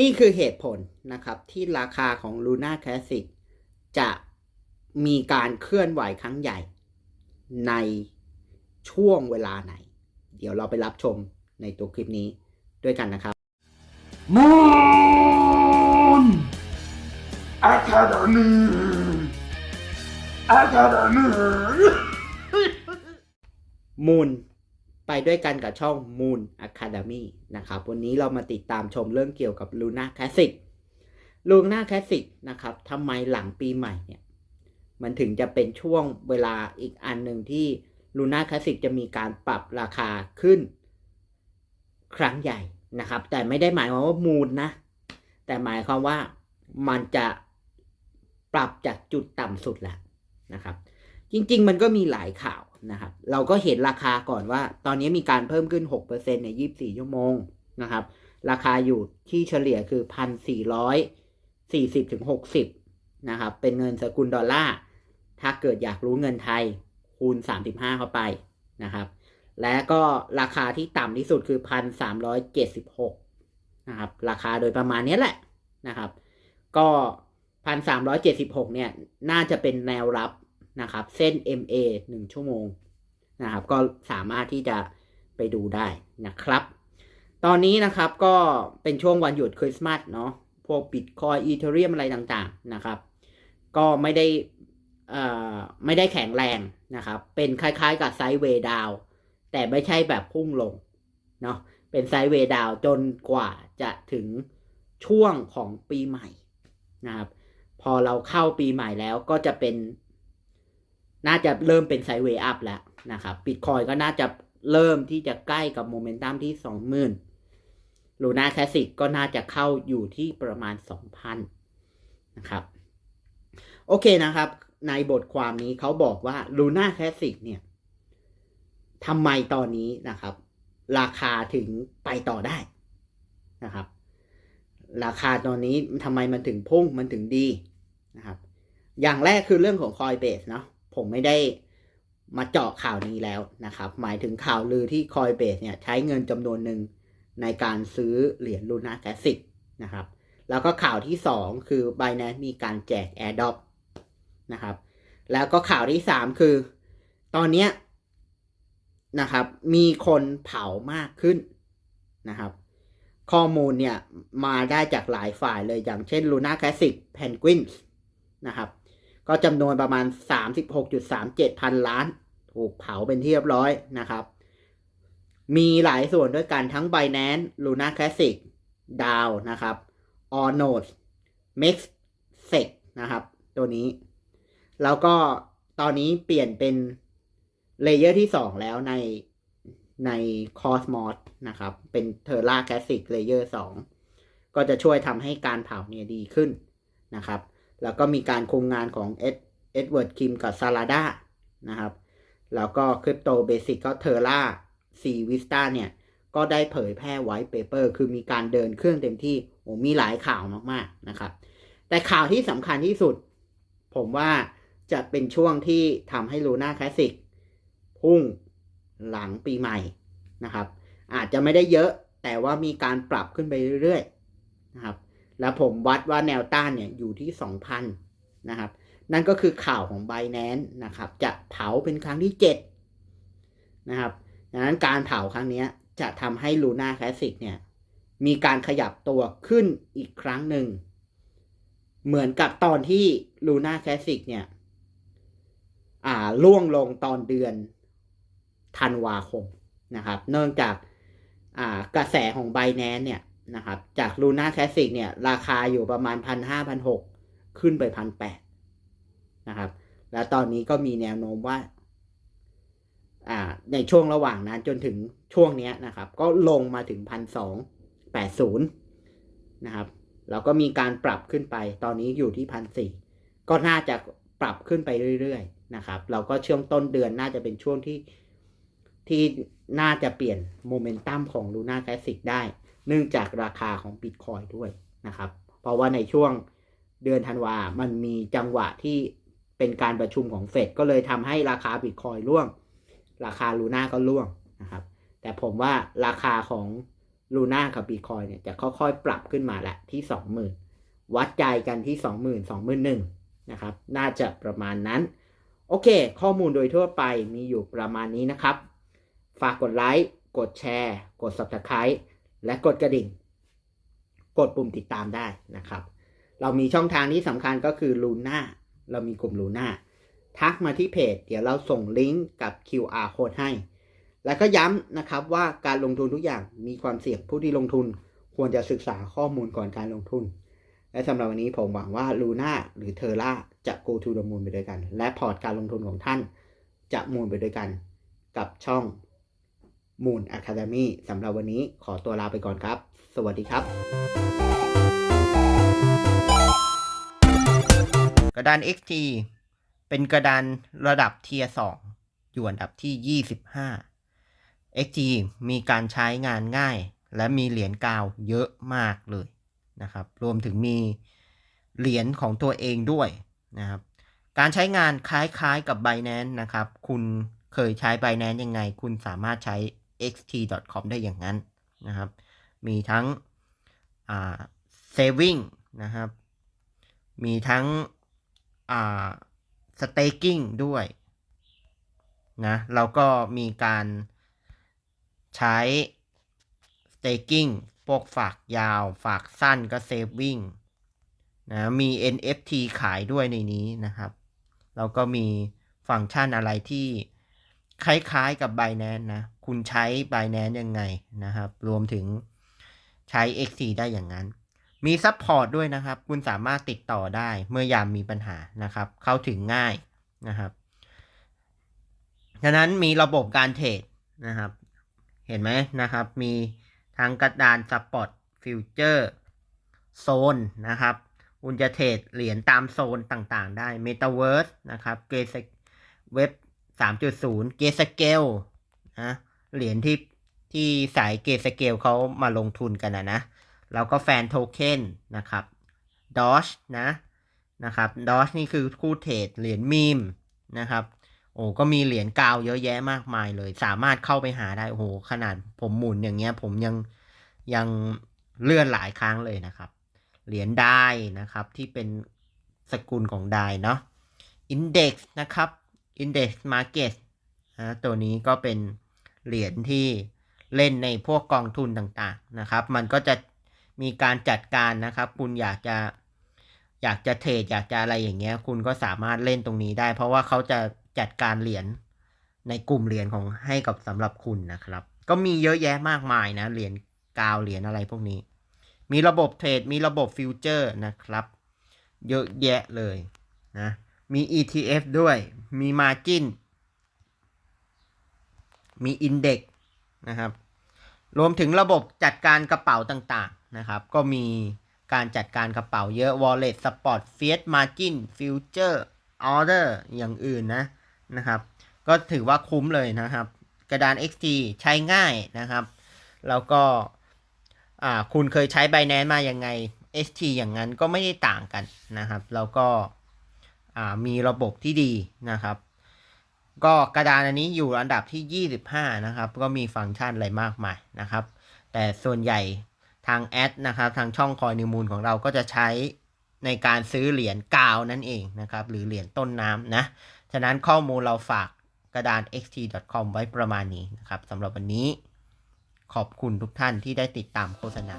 นี่คือเหตุผลนะครับที่ราคาของ Luna Classic จะมีการเคลื่อนไหวครั้งใหญ่ในช่วงเวลาไหน เดี๋ยวเราไปรับชมในตัวคลิปนี้ด้วยกันนะครับ Moon Academy Academy มูน ไปด้วยกันกับช่อง Moon Academy นะครับ วันนี้เรามาติดตามชมเรื่องเกี่ยวกับ Luna Classic Luna Classic นะครับทำไมหลังปีใหม่เนี่ยมันถึงจะเป็นช่วงเวลาอีกอันหนึ่งที่ Luna Classic จะมีการปรับราคาขึ้น ครั้งใหญ่นะครับ แต่ไม่ได้หมายความว่ามูลนะ แต่หมายความว่ามันจะปรับจากจุดต่ำสุดแหละนะครับ จริง ๆ มันก็มีหลายข่าว นะครับ เราก็เห็นราคาก่อนว่า ตอนนี้มีการเพิ่มขึ้น 6%ใน 24 ชั่วโมงนะครับ ราคาอยู่ที่เฉลี่ยคือ 1,440ถึง60 นะครับ เป็นเงินสกุลดอลลาร์ ถ้าเกิดอยากรู้เงินไทยคูณ 35 เข้าไปนะครับ และก็ราคาที่ต่ำที่สุดคือ 1,376 นะครับ ราคาโดยประมาณนี้แหละนะครับ ก็ 1,376 เนี่ย น่าจะเป็นแนวรับ นะครับ เส้น MA 1 ชั่วโมงนะครับ ก็สามารถที่จะไปดูได้นะครับ ตอนนี้นะครับก็เป็นช่วงวันหยุดคริสต์มาสเนาะพวกบิตคอยอีเทเรียมอะไรต่างๆนะครับ ก็ไม่ได้อ่ไม่ได้แข็งแรงนะครับ เป็นคล้ายๆกับไซด์เวดาวแต่ไม่ใช่แบบพุ่งลงเนาะเป็นไซด์เวดาวจนกว่าจะถึงช่วงของปีใหม่นะครับ พอเราเข้าปีใหม่แล้วก็จะเป็น น่าจะเริ่มเป็นไซเวย์อัพแล้วนะครับบิตคอยก็น่าจะเริ่มที่จะใกล้กับโมเมนตัมที่สองหมื่นลูน่าแคสิกก็น่าจะเข้าอยู่ที่ประมาณสองพันนะครับ โอเคนะครับ ในบทความนี้เขาบอกว่าลูน่าแคสิกเนี่ยทำไมตอนนี้นะครับ ราคาถึงไปต่อได้นะครับ ราคาตอนนี้ทำไมมันถึงพุ่งมันถึงดีนะครับ อย่างแรกคือเรื่องของ Coinbase เนาะ ผมไม่ได้มาเจาะข่าวนี้แล้วนะครับ หมายถึงข่าวลือที่ Coinbase เนี่ยใช้เงินจำนวนหนึ่งในการซื้อเหรียญ Luna Classic นะครับ แล้วก็ข่าวที่ 2 คือ Binance มีการแจก AirDrop นะครับ แล้วก็ข่าวที่ 3 คือ ตอนเนี้ยนะครับ มีคนเผามากขึ้นนะครับ ข้อมูลเนี่ยมาได้จากหลายฝ่ายเลยอย่างเช่น Luna Classic Penguins นะครับ ก็จำนวนประมาณ 36.37 พันล้าน ถูกเผาเป็นที่เรียบร้อยนะครับ มีหลายส่วนด้วยกันทั้ง Binance Luna Classic DAO นะครับ All Nodes Mexsec นะครับ ตัวนี้ แล้วก็ตอนนี้เปลี่ยนเป็นเลเยอร์ที่ 2 แล้วในใน Cosmos นะครับ เป็น Terra Classic Layer 2 ก็จะช่วยทำให้การเผาเนี่ยดีขึ้นนะครับ แล้วก็มีการคุมงานของเอ็ดเอ็ดเวิร์ดคิมกับซาลาดานะครับ แล้วก็คริปโตเบสิกก็เทอร่าซีวิสตาเนี่ย ก็ได้เผยแพร่ไว้เปเปอร์คือมีการเดินเครื่องเต็มที่โอ้มีหลายข่าวมากๆนะครับ แต่ข่าวที่สำคัญที่สุด ผมว่าจะเป็นช่วงที่ทำให้ลูน่าคลาสสิกพุ่งหลังปีใหม่นะครับ อาจจะไม่ได้เยอะแต่ว่ามีการปรับขึ้นไปเรื่อยๆนะครับ แล้วผมวัดว่าแนวต้านเนี่ยอยู่ที่ 2,000 นะครับ นั่นก็คือข่าวของ b บ n a n c e นะครับ จะเผาเป็นครั้งที่ 7 นะครับดังนั้นการเผาครั้งนี้จะทำให้ Luna Classic เนี่ยมีการขยับตัวขึ้นอีกครั้งหนึ่ง เหมือนกับตอนที่ Luna Classic เนี่ยอ่าล่วงลงตอนเดือนธันวาคมนะครับ เนื่องจากอ่ากระแสของ b บ n a n c e เนี่ย นะครับ จาก Luna Classic เนี่ย ราคาอยู่ประมาณพันห้าพันหกขึ้นไปพันแปดนะครับ แล้วตอนนี้ก็มีแนวโน้มว่า อ่า ในช่วงระหว่างนั้นจนถึงช่วงนี้นะครับ ก็ลงมาถึงพันสองแปดศูนย์นะครับแล้วก็มีการปรับขึ้นไป ตอนนี้อยู่ที่พันสี่ก็น่าจะปรับขึ้นไปเรื่อยๆนะครับ เราก็ช่วงต้นเดือนน่าจะเป็นช่วงที่ที่น่าจะเปลี่ยนโมเมนตัมของ Luna Classic ได้ เนื่องจากราคาของบิตคอยด้วยนะครับ เพราะว่าในช่วงเดือนธันวา มันมีจังหวะที่เป็นการประชุมของเฟดก็เลยทำให้ราคาบิตคอยร่วง ราคาลูน่าก็ร่วงนะครับ แต่ผมว่าราคาของลูน่ากับบีคอยเนี่ยจะค่อยๆ ปรับขึ้นมาแหละที่สองหมื่นวัดใจกันที่สองหมื่นสองหมื่นหนึ่งนะครับ น่าจะประมาณนั้น โอเค ข้อมูลโดยทั่วไปมีอยู่ประมาณนี้นะครับ ฝากกดไลค์ กดแชร์ กด subscribe และกดกระดิ่ง กดปุ่มติดตามได้นะครับ เรามีช่องทางที่สำคัญก็คือ Luna เรามีกลุ่ม Luna ทักมาที่เพจ เดี๋ยวเราส่งลิงก์กับ QR code ให้ แล้วก็ย้ำนะครับว่าการลงทุนทุกอย่างมีความเสี่ยงผู้ที่ลงทุนควรจะศึกษาข้อมูลก่อนการลงทุน และสำหรับวันนี้ผมหวังว่า Luna หรือ Terra จะ go to the moon ไปด้วยกัน และพอร์ตการลงทุนของท่านจะมูนไปด้วยกันกับช่อง Moon Academy สำหรับวันนี้ขอตัวลาไปก่อนครับ สวัสดีครับ กระดาน XT เป็นกระดานระดับเทียร์2อยู่อันดับที่ 25 XT มีการใช้งานง่าย และมีเหรียญกาวเยอะมากเลยนะครับ รวมถึงมีเหรียญของตัวเองด้วยนะครับ การใช้งานคล้ายๆกับ Binance นะครับ คุณเคยใช้ Binance ยังไง คุณสามารถใช้ xt.com ได้อย่างนั้นนะครับ มีทั้ง อ่า saving นะครับ มีทั้ง อ่า staking ด้วยนะแล้วก็มีการใช้ staking พวกฝากยาว ฝากสั้นก็ saving นะมี NFT ขายด้วยในนี้นะครับ แล้วก็มีฟังก์ชันอะไรที่คล้ายๆกับ Binance นะ คุณใช้ Binance ยังไงนะครับ รวมถึงใช้ XC ได้อย่างนั้น มีซัพพอร์ตด้วยนะครับ คุณสามารถติดต่อได้เมื่อยามมีปัญหานะครับ เข้าถึงง่ายนะครับฉะนั้นมีระบบการเทรดนะครับ เห็นไหมนะครับ มีทั้งกระดานสปอตฟิวเจอร์โซนนะครับ คุณจะเทรดเหรียญตามโซนต่างๆ ได้ Metaverse นะครับเกสเว็บ 3.0 เกสเกลนะ เหรียญที่ที่สายเกสเกลเขามาลงทุนกันนะนะแล้วก็แฟนโทเค็นนะครับดอชนะนะครับดอชนี่คือคู่เทรดเหรียญมีมนะครับโอ้ก็มีเหรียญกาวเยอะแยะมากมายเลย สามารถเข้าไปหาได้โอ้โหขนาดผมหมุนอย่างเงี้ย ผมยังยังเลื่อนหลายครั้งเลยนะครับ เหรียญได้นะครับที่เป็นสกุลของได้เนาะ Index นะครับ Index Market นะตัวนี้ก็เป็น เหรียญที่เล่นในพวกกองทุนต่างๆนะครับ มันก็จะมีการจัดการนะครับ คุณอยากจะอยากจะเทรดอยากจะอะไรอย่างเงี้ย คุณก็สามารถเล่นตรงนี้ได้ เพราะว่าเขาจะจัดการเหรียญในกลุ่มเหรียญของให้กับสำหรับคุณนะครับ ก็มีเยอะแยะมากมายนะเหรียญกาวเหรียญอะไรพวกนี้ มีระบบเทรดมีระบบฟิวเจอร์นะครับ เยอะแยะเลยนะมี ETF ด้วยมี Margin มี Index นะครับ รวมถึงระบบจัดการกระเป๋าต่างๆนะครับ ก็มีการจัดการกระเป๋าเยอะ Wallet Spot Fiat Margin Future Order อย่างอื่นนะนะครับ ก็ถือว่าคุ้มเลยนะครับ กระดาน XT ใช้ง่ายนะครับ แล้วก็อ่าคุณเคยใช้ Binance มาอยังไง ST อย่างนั้นก็ไม่ได้ต่างกันนะครับ แล้วก็อ่ามีระบบที่ดีนะครับ ก็กระดานอันนี้อยู่อันดับที่ 25 นะครับ ก็มีฟังก์ชันอะไรมากมายนะครับ แต่ส่วนใหญ่ทางแอดนะครับ ทางช่องคอยนิมูลของเราก็จะใช้ในการซื้อเหรียญกาวนั่นเองนะครับ หรือเหรียญต้นน้ำนะ ฉะนั้นข้อมูลเราฝากกระดาน xt.com ไว้ประมาณนี้นะครับสำหรับวันนี้ขอบคุณทุกท่านที่ได้ติดตามโฆษณา